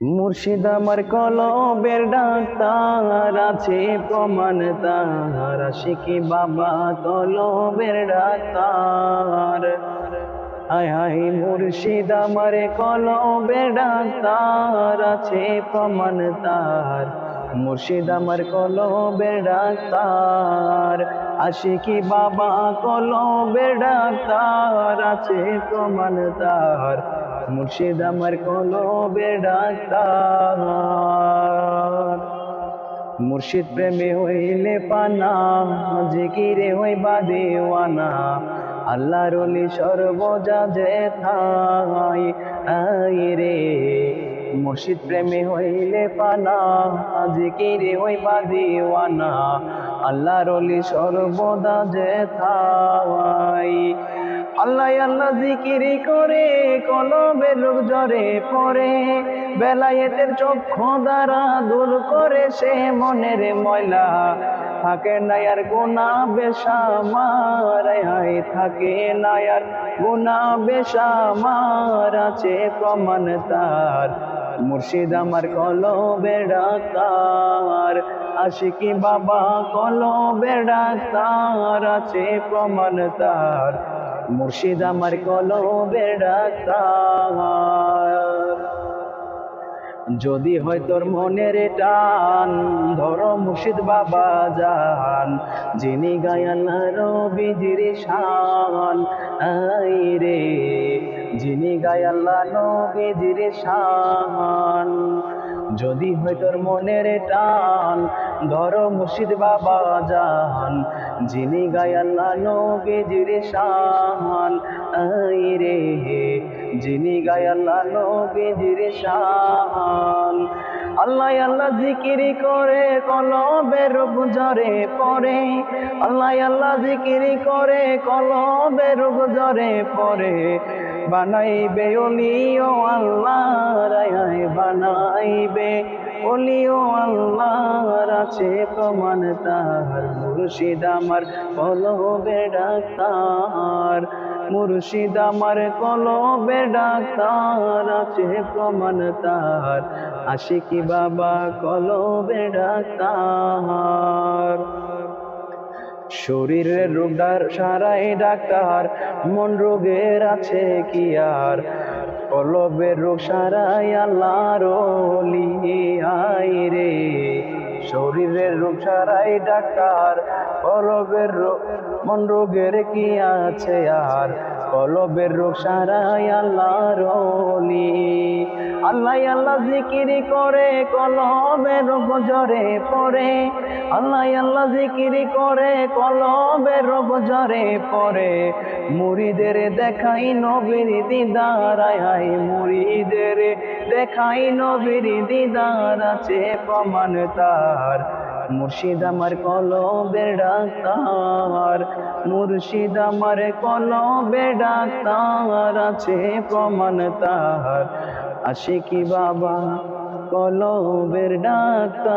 মুর্শিদ আমার কলবের ডাক্তার আছে প্রমাণ তার শিখি বাবা কলবের ডাক্তার। আয় হাই মুর্শিদ আমার কলবের ডাক্তার আছে প্রমাণ তার মুর্শিদ আমার কলবের ডাক্তার। আশিকি বাবা কলবের ডাক্তার, আছে প্রমাণ তার। মুর্শিদ আমার কলবের ডাক্তার। মুর্শিদ প্রেমে হইলে পানা, জিকিরে হইবা দেওয়ানা। আল্লাহ রলি সর্বজা যে থাই রে মুর্শিদ প্রেমে হইলে পানা, জিকিরে হইবা দেওয়ানা আল্লাহ রলি সর্বদা যে থাই আল্লাহ আল্লাহ জিকিরি করে, কলবে লোক জরে পড়ে, বেলায়েতের চক্ষু দ্বারা দূর করে সে মনের ময়লা। থাকে না আর গুণা বেশামার হাই থাকে না আর গুণা বেশামার আছে প্রমাণ তার। মুর্শিদ আমার কলবে ডাক্তার আশিকি বাবা কলবে ডাক্তার আছে প্রমাণ তার। মুর্শিদ আমার কলবে ডাক্তার যদি হয় তোর মনের টান, ধরো মুর্শিদ বাবা যান যিনি গায়ালার বিজির শান। আই রে, যিনি গায়াল্লা নবীজির শান। যদি হয় তোর মনের টান, ধরো মুর্শিদ বাবা জান যিনি গায়াল্লা নবীজির শান। আই রে যিনি গায়াল্লা নবীজির শান। আল্লাহ আল্লাহ জিকিরি করে কলবের জরে পড়ে। আল্লাহ আল্লাহ জিকিরি করে কলবের জরে পড়ে। বানাইবে অলিও আল্লাহ বানাইবে অলিও আল্লাহর আছে প্রমাণ তার মুর্শিদ আমার কলবে ডাক্তার। মুর্শিদ আমার কলবে ডাক্তার আছে প্রমাণ তার আশিকি বাবা কলবে ডাক্তার। শরীরের রোগদার সারাই ডাক্তার, মন রোগের আছে কি আর? কলবের রোগ সারাই আল্লাহর আই রে। শরীরের রোগ সারাই ডাক্তার কলবের মন রোগের কি আছে আর? কলবের রোগ সারাই আল্লাহর অলি আল্লাহ আল্লাহ জিকিরি করে কলবে রোগ জরে পড়ে। আল্লাহ আল্লাহ জিকিরি করে কলবে রোগ জরে পড়ে। মুড়িদের দেখাই নবীর দিদার, আয় মুড়িদের দেখাই নবীর দিদার আছে প্রমাণ তার। মুর্শিদ আমার কলবে ডাক্তার, মুর্শিদ আমার কলবে ডাক্তার আছে প্রমাণ তার আশিকি বাবা কলবের ডাক্তার।